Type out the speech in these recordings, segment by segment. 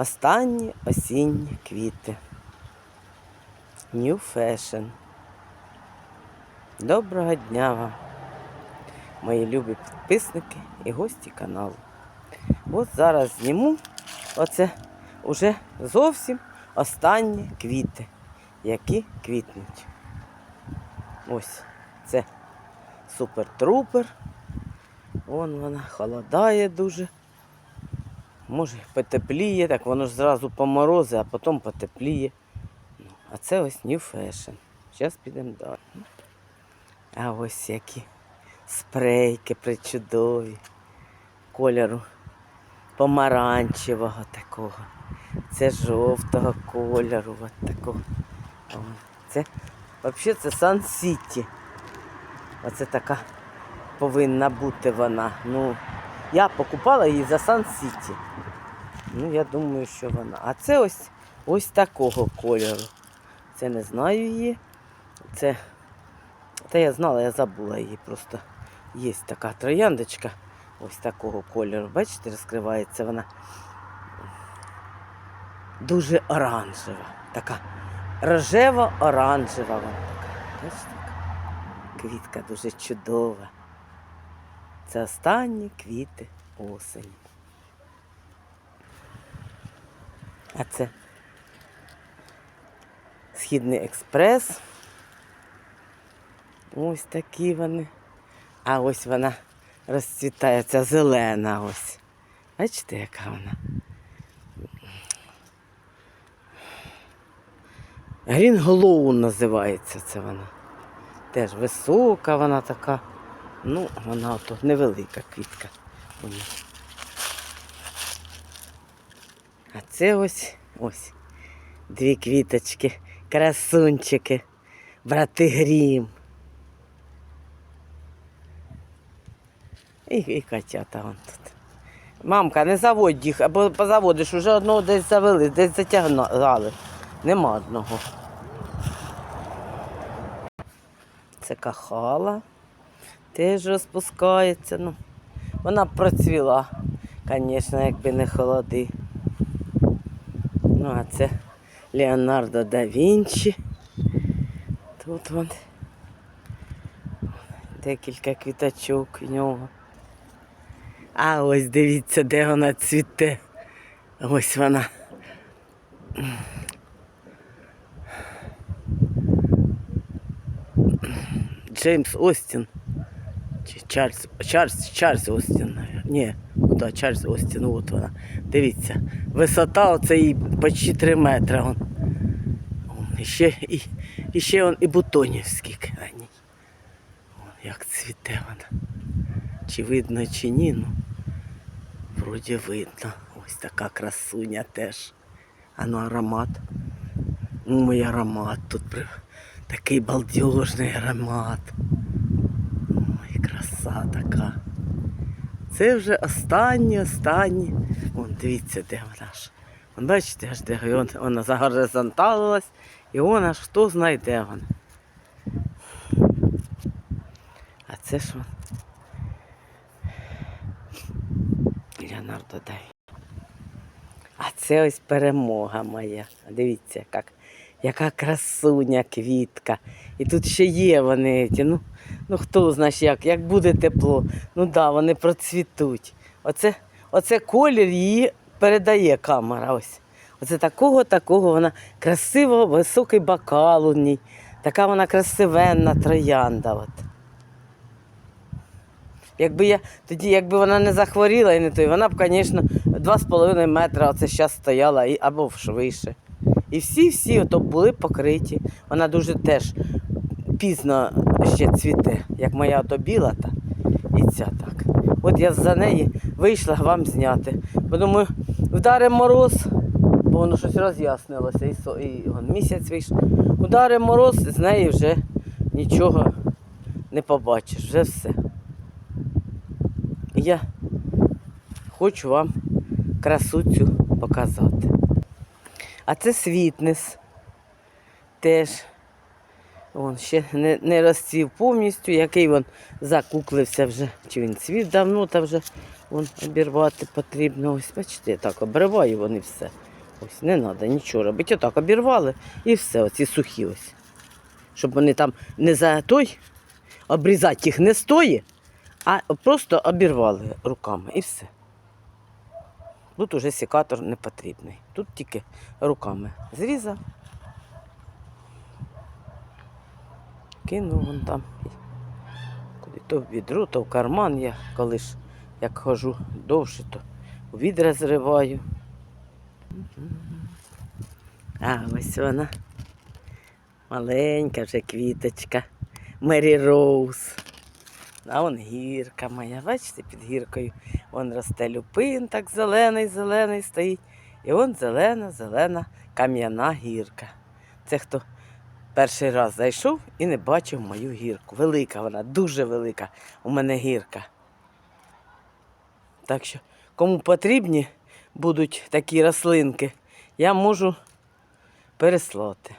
Останні осінні квіти. New Fashion. Доброго дня вам, мої любі підписники і гості каналу. От зараз зніму оце уже зовсім останні квіти, які квітнуть. Ось це супер-трупер. Вон вона холодає дуже. Може потепліє, так воно ж зразу поморози, а потім потепліє. Ну, А це ось New Fashion. Зараз підемо далі. А ось які спрейки причудові. Кольору помаранчевого такого. Це жовтого кольору. От такого. Це взагалі це Сан Сіті. Оце така повинна бути вона. Ну, я покупала її за Сан Сіті. Ну, я думаю, що вона. А це ось ось такого кольору. Це не знаю її. Це. Та я знала, я забула її. Просто є така трояндочка ось такого кольору. Бачите, розкривається вона дуже оранжева. Така рожево-оранжева вона така. Бачите? Квітка дуже чудова. Це останні квіти осені. А це Східний експрес. Ось такі вони. А ось вона розцвітає, ця зелена ось. Бачите, яка вона? Glow називається це вона. Теж висока вона така. Ну, вона тут невелика квітка. А це ось ось дві квіточки, красунчики, брати Грім. І, і котята вон тут. Мамка, не заводь їх, або позаводиш, уже одного десь завели, десь затягнули. Нема одного. Це кахала. Теж розпускається. Ну, вона б процвіла, звісно, якби не холоди. Ну, а це Леонардо да Вінчі. Тут вон декілька квіточок в нього. А ось дивіться, де вона цвіте. Ось вона. Джеймс Остін. Чарльз, Чарльз, Чарльз Остін. Ні, да, Чарльз Остін, от вона. Дивіться, висота оце їй почти 3 метри. Он. Он, і, ще, і, і ще он, і бутонів скільки на. Вон, як цвіте вона. Чи видно, чи ні, ну. Вроді видно. Ось така красуня теж. А ну аромат. Ой, аромат тут такий балдежний аромат. Краса така. Це вже останні, останні. Вон, дивіться, де вона ж. Вон, бачите, аж де вон, вона загоризонталилась, і вона ж хто знає, де вона. А це ж вон. Леонардо дай. А це ось перемога моя. Дивіться, як, яка красуня квітка. І тут ще є вони. ті, Ну, ну хто знає, як, як буде тепло. Ну да, вони процвітуть. Оце, оце колір її передає камера. Ось. Оце такого, такого вона красиво, високий бокал у ній. Така вона красивенна троянда. От. Якби я тоді, якби вона не захворіла і не то, вона б, звісно, 2,5 метра оце зараз стояла або ж вище. І всі-всі ото були покриті. Вона дуже теж пізно ще цвіте, як моя ото біла та і ця так. От я за неї вийшла вам зняти. Бо думаю, вдаре мороз, бо воно щось роз'яснилося, і, со- і он, місяць вийшов. Ударе мороз, з неї вже нічого не побачиш, вже все. Я хочу вам красу цю показати. А це світнес. Теж Вон ще не, не розцвів повністю, який він закуклився вже. Чи він цвів давно, та вже вон, обірвати потрібно. Ось, бачите, я так обриваю вони все. Ось не треба нічого робити. Отак обірвали і все, оці сухі ось. Щоб вони там не за той, обрізати їх не стої, а просто обірвали руками і все. Тут уже секатор не потрібний. Тут тільки руками зрізав. Кинув вон там. Куди то в відро, то в карман я коли ж як хожу довше, то відра зриваю. А ось вона. Маленька вже квіточка. Мері Роуз. А вон гірка моя, бачите, під гіркою. Вон росте люпин, так зелений, зелений стоїть. І вон зелена, зелена кам'яна гірка. Це хто перший раз зайшов і не бачив мою гірку. Велика вона, дуже велика у мене гірка. Так що, кому потрібні будуть такі рослинки, я можу переслати.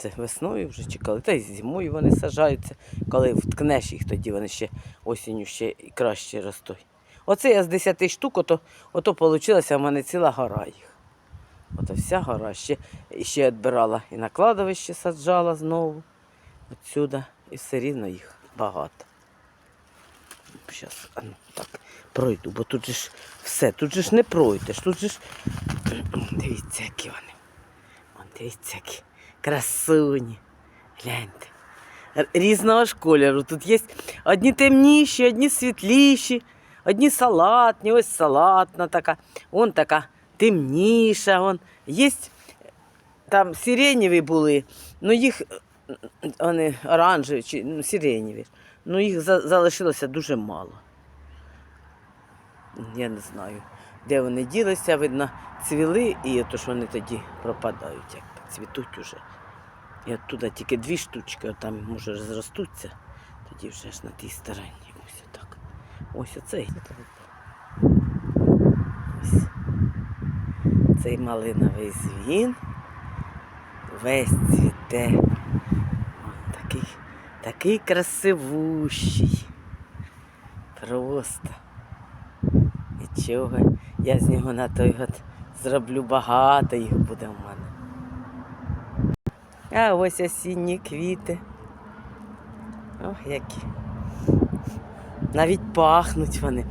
Це весною вже чекали, та й зимою вони сажаються. Коли вткнеш їх, тоді вони ще осінню ще краще ростуть. Оце я з 10 штук, ото, ото вийшла в мене ціла гора їх. Ото вся гора. Ще, ще відбирала і на кладовище саджала знову. Отсюда. І все рівно їх багато. Зараз так пройду, бо тут же ж все, тут же ж не пройдеш, тут же ж. Дивіться, які вони. Вон, дивіться, які красуні. Гляньте. Різного ж кольору. Тут є одні темніші, одні світліші, одні салатні, ось салатна така, вон така темніша. Вон. Є там сиренєві були, ну їх е, вони оранжеві чи ну, сиренєві. Ну їх за- залишилося дуже мало. Я не знаю, де вони ділися, видно, цвіли, і то ж вони тоді пропадають, цвітуть уже. І оттуда тільки дві штучки, там може розростуться, тоді вже ж на тій стороні. Ось отак. Ось оцей. Ось. Цей малиновий звін. Весь цвіте. Такий, такий красивущий. Просто. Нічого. Я з нього на той год зроблю багато їх буде в мене. А ось осінні квіти. Ох, які. Навіть пахнуть вони.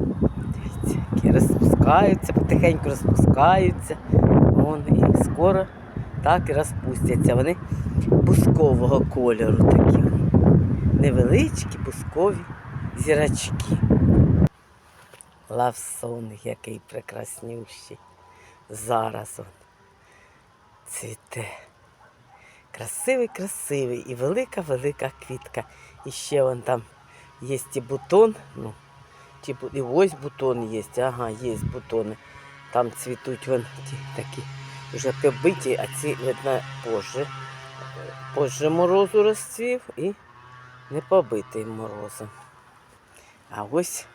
Дивіться, які розпускаються, потихеньку розпускаються. Вон, і скоро так і розпустяться. Вони бускового кольору такі. Невеличкі, бускові зірочки. Лавсон, який прекраснющий. Зараз он цвіте. Красивий, красивий і велика-велика квітка. І ще вон там є і бутон. Ну, і ось бутон є. Ага, є бутони. Там цвітуть вон ті такі вже побиті, а ці, видно, позже. Позже морозу розцвів і не побитий морозом. А ось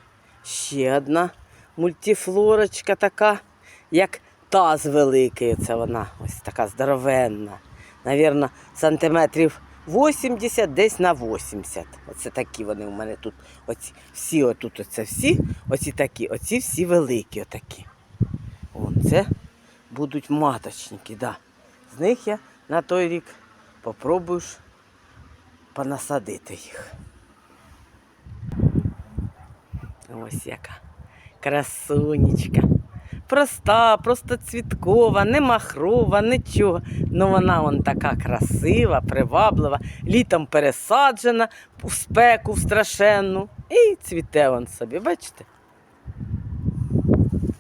ще одна мультифлорочка така, як таз великий. Це вона ось така здоровенна. Навірно, сантиметрів 80, десь на 80. Оце такі вони у мене тут. Оці, всі отут, оце всі, оці такі, оці всі великі отакі. Вон це будуть маточники, да. З них я на той рік попробую ж понасадити їх. Ось яка красунечка. Проста, просто цвіткова, не махрова, нічого. Ну вона вон така красива, приваблива, літом пересаджена в спеку в страшенну. І цвіте вон собі, бачите?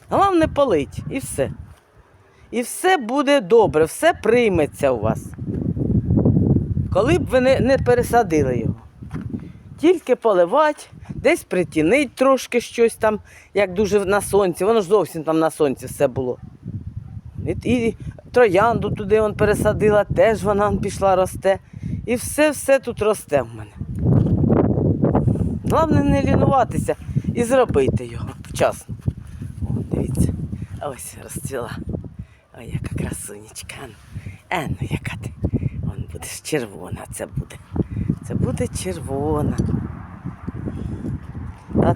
Головне полить і все. І все буде добре, все прийметься у вас. Коли б ви не, не пересадили його. Тільки поливати, десь притінить трошки щось там, як дуже на сонці. Воно ж зовсім там на сонці все було. І, і троянду туди он пересадила, теж вона пішла росте. І все-все тут росте в мене. Головне не лінуватися і зробити його вчасно. О, дивіться, ось розцвіла. Ой, яка красунечка. Ну яка ти. Вон будеш червона, це буде. Це буде червона.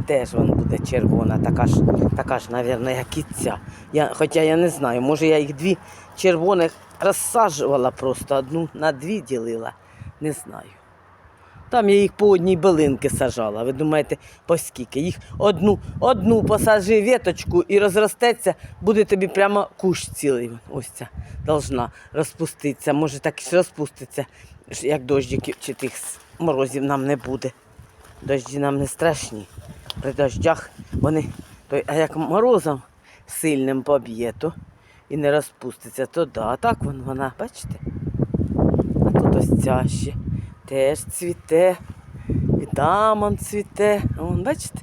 Теж вон буде червона, така ж, така ж, мабуть, як і ця. Я, хоча я не знаю, може я їх дві червоних розсаджувала просто, одну на дві ділила, не знаю. Там я їх по одній билинки сажала. Ви думаєте, по скільки? Їх одну, одну посажи веточку і розростеться, буде тобі прямо кущ цілий. Ось ця должна розпуститися. Може так і розпуститься, як дощиків чи тих морозів нам не буде. Дожді нам не страшні. При дождях вони, то, а як морозом сильним поб'є, то і не розпуститься, то да. А так вон вона, бачите? А тут ось ця ще теж цвіте. І там он цвіте. Вон, бачите?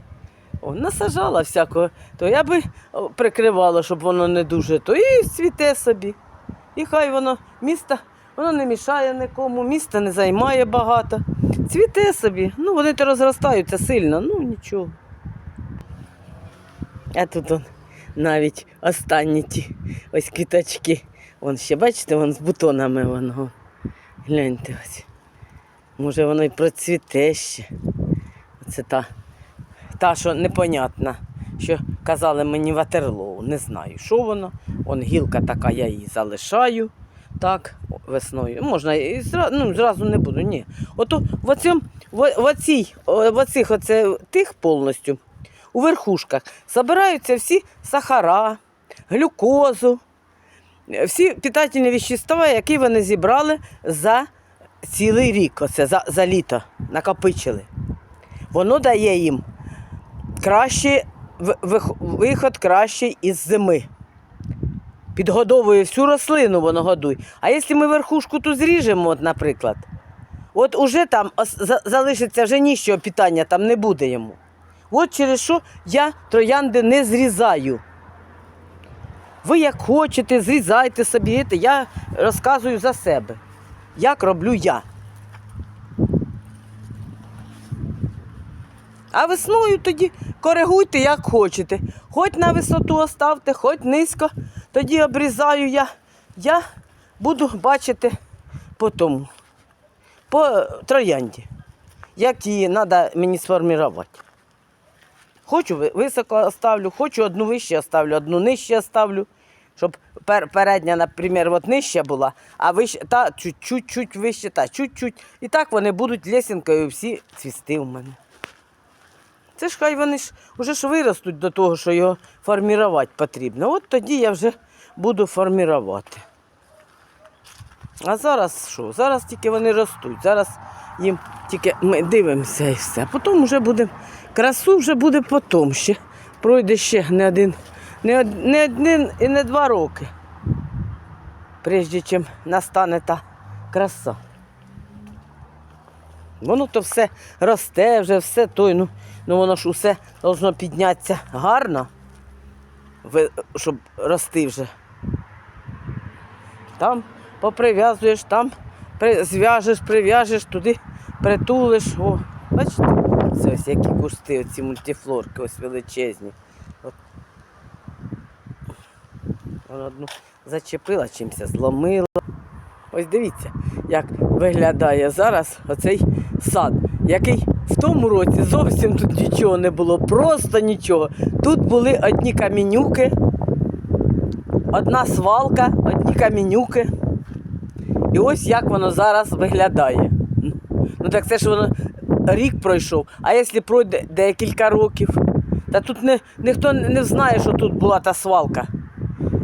О, насажала всякого. То я би прикривала, щоб воно не дуже, то і цвіте собі. І хай воно міста, воно не мішає нікому, міста не займає багато. Цвіте собі. Ну, вони то розростаються сильно, ну нічого. А тут он навіть останні ті ось квіточки. Вон ще, бачите, вон з бутонами воно. Гляньте ось. Може воно й процвіте ще. Це та, та, що непонятна, що казали мені ватерлоу. Не знаю, що воно. Он гілка така, я її залишаю. Так, весною. Можна і зразу, ну, зразу не буду, ні. Ото в, оцьому, в, в, оцій, в оцих оце, тих повністю, у верхушках, збираються всі сахара, глюкозу, всі питательні вещества, які вони зібрали за цілий рік, оце, за, за літо накопичили. Воно дає їм кращий виход кращий із зими. Підгодовує всю рослину, воно годує. А якщо ми верхушку ту зріжемо, от, наприклад, от уже там залишиться вже нічого питання, там не буде йому. От через що я троянди не зрізаю. Ви як хочете, зрізайте собі. Я розказую за себе. Як роблю я. А весною тоді коригуйте, як хочете. Хоч на висоту оставте, хоч низько. Тоді обрізаю я. Я буду бачити по тому. По троянді. Як її треба мені сформувати. Хочу високо оставлю, хочу одну вище оставлю, одну нижче оставлю. Щоб пер, передня, наприклад, от нижча була, а вище, та чуть-чуть вище, та чуть-чуть. І так вони будуть лесінкою всі цвісти у мене. Це ж хай вони ж вже ж виростуть до того, що його формувати потрібно. От тоді я вже буду формувати. А зараз що? Зараз тільки вони ростуть. Зараз їм тільки ми дивимося і все. Потім вже буде красу вже буде потім ще. Пройде ще не один, не, не один і не два роки. Прежде чим настане та краса. Воно то все росте, вже все той, ну, ну воно ж усе должно піднятися гарно, щоб рости вже. Там поприв'язуєш, там зв'яжеш, прив'яжеш, туди притулиш. О, бачите? Це ось які кусти, оці мультифлорки, ось величезні. От. Вона одну зачепила чимось, зломила. Ось дивіться, як виглядає зараз оцей сад, який в тому році зовсім тут нічого не було, просто нічого. Тут були одні камінюки, одна свалка, одні камінюки. І ось як воно зараз виглядає. Ну так це ж воно рік пройшов, а якщо пройде декілька років, та тут не, ніхто не знає, що тут була та свалка.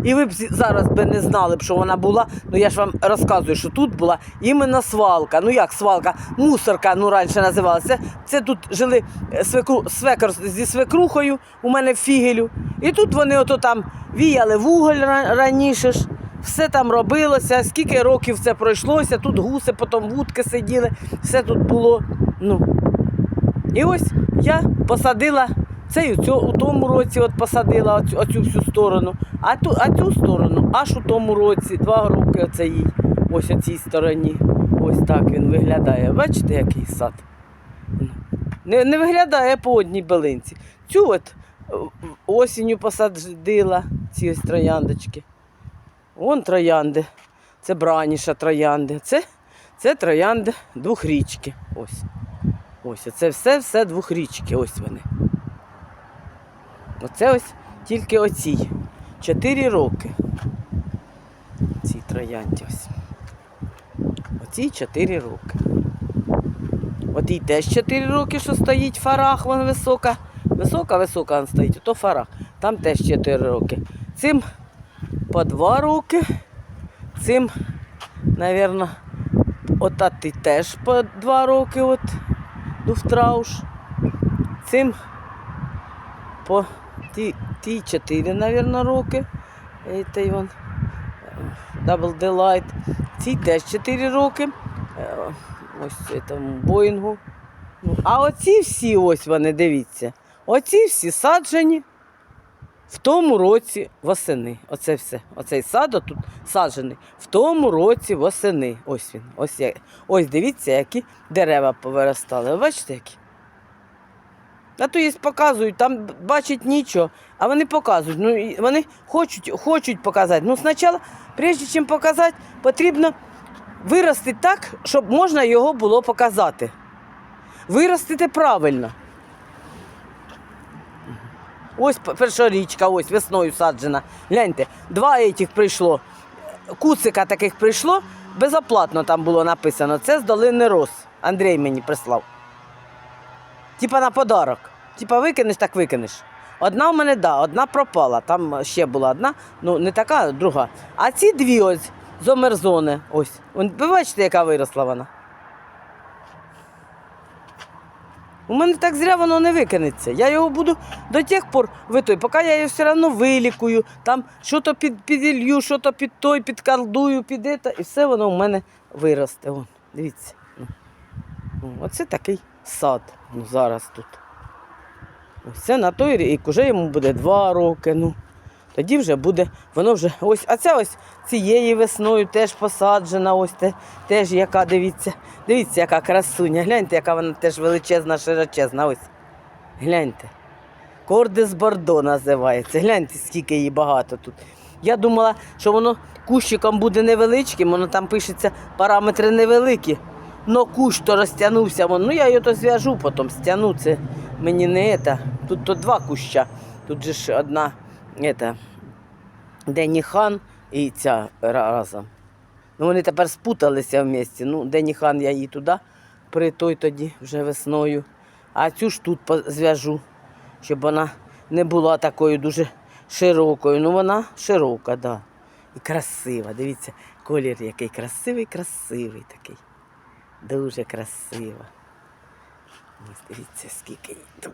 І ви б зараз би не знали б, що вона була. Ну я ж вам розказую, що тут була іменно свалка. Ну як свалка, мусорка, ну раніше називалася. Це, тут жили е, свекру, свекор зі свекрухою у мене в фігелю. І тут вони ото там віяли вуголь ра- раніше ж. Все там робилося, скільки років це пройшлося, тут гуси, потім вудки сиділи, все тут було. Ну. І ось я посадила це і у, у тому році от посадила оцю, оцю всю сторону, а ту, а цю сторону аж у тому році, два роки оце ось у цій стороні. Ось так він виглядає. Бачите, який сад? Не, не виглядає по одній билинці. Цю от е, осінню посадила, ці ось трояндочки. Вон троянди. Це браніша троянди. Це, це троянди двохрічки. Ось. Ось, це все, все двохрічки. Ось вони. Оце ось тільки оці. Чотири роки. Цій троянді ось. Оці чотири роки. От їй теж 4 роки, що стоїть фарах, вон висока. Висока, висока вон стоїть, ото фарах. Там теж 4 роки. Цим по 2 роки. Цим, мабуть, от а ти теж по 2 роки, от дуфтрауш. Цим по ті, ті 4, мабуть, роки. Той вон Double Delight. Ці теж 4 роки. Е, Ось цьому Боїнгу. Ну, А оці всі, ось вони, дивіться. Оці всі саджені в тому році восени. Оце все. Оцей сад тут саджений в тому році восени. Ось він. Ось, я- ось дивіться, які дерева повиростали. Ви бачите, які? А то є показують, там бачать нічого, а вони показують. Ну, вони хочуть, хочуть показати. Ну, спочатку, прежде чим показати, потрібно виростити так, щоб можна його було показати. Виростити правильно. Ось перша річка, ось весною саджена. Гляньте, два этих прийшло. Куцика таких прийшло, безоплатно там було написано. Це з долини Рос. Андрій мені прислав. Типа на подарок. Типа викинеш, так викинеш. Одна в мене, да, одна пропала. Там ще була одна, ну не така, друга. А ці дві ось з омерзони. Ось. Ви бачите, яка виросла вона. У мене так зря воно не викинеться. Я його буду до тих пор витой, поки я його все одно вилікую, там що то під, піділью, що то під той, підкалдую, під це, і все воно у мене виросте. Вон, дивіться. Ну, Оце такий сад ну, зараз тут. Ось це на той рік, уже йому буде два роки. Ну. Тоді вже буде, воно вже ось, а ця ось цією весною теж посаджена, ось те, теж яка, дивіться, дивіться, яка красуня. Гляньте, яка вона теж величезна, широчезна. Ось. Гляньте. Кордис Бордо називається. Гляньте, скільки її багато тут. Я думала, що воно кущиком буде невеличким, воно там пишеться параметри невеликі. Но кущ то розтягнувся. вон. Ну я його то зв'яжу, потім стягну. Це мені не це. Тут то два куща. Тут же ж одна это, Дені хан і ця разом. Ну, вони тепер спуталися в місті. Ну, Дені хан я її туди при той тоді вже весною. А цю ж тут зв'яжу, щоб вона не була такою дуже широкою. Ну, вона широка, так. Да. І красива. Дивіться, колір який красивий, красивий такий. Дуже красива. Дивіться, скільки тут.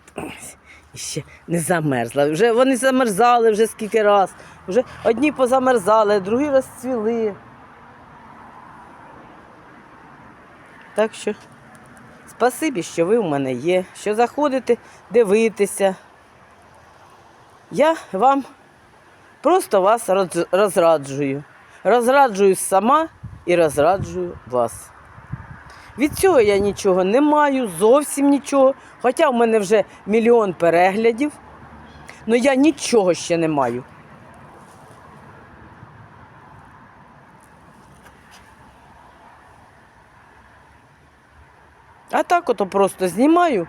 І ще не замерзла. Вже вони замерзали вже скільки раз. Вже одні позамерзали, другі розцвіли. Так що спасибі, що ви в мене є, що заходите дивитися. Я вам просто вас розраджую. Розраджую сама і розраджую вас. Від цього я нічого не маю, зовсім нічого. Хоча в мене вже мільйон переглядів, але я нічого ще не маю. А так ото просто знімаю.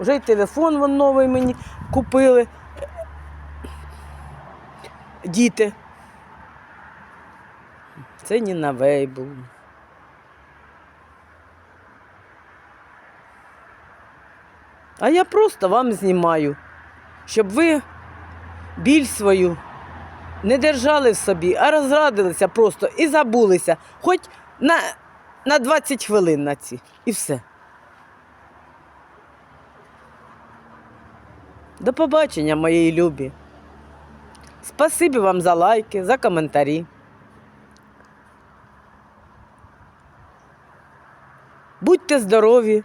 Вже й телефон вон новий мені купили. Діти. Це Ніна Вейбл. А я просто вам знімаю, щоб ви біль свою не держали в собі, а розрадилися просто і забулися, хоч на, на 20 хвилин на ці. І все. До побачення, моєї любі. Спасибі вам за лайки, за коментарі. Будьте здорові.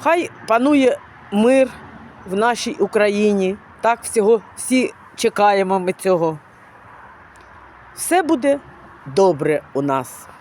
Хай панує мир в нашій Україні. Так всього всі чекаємо ми цього. Все буде добре у нас.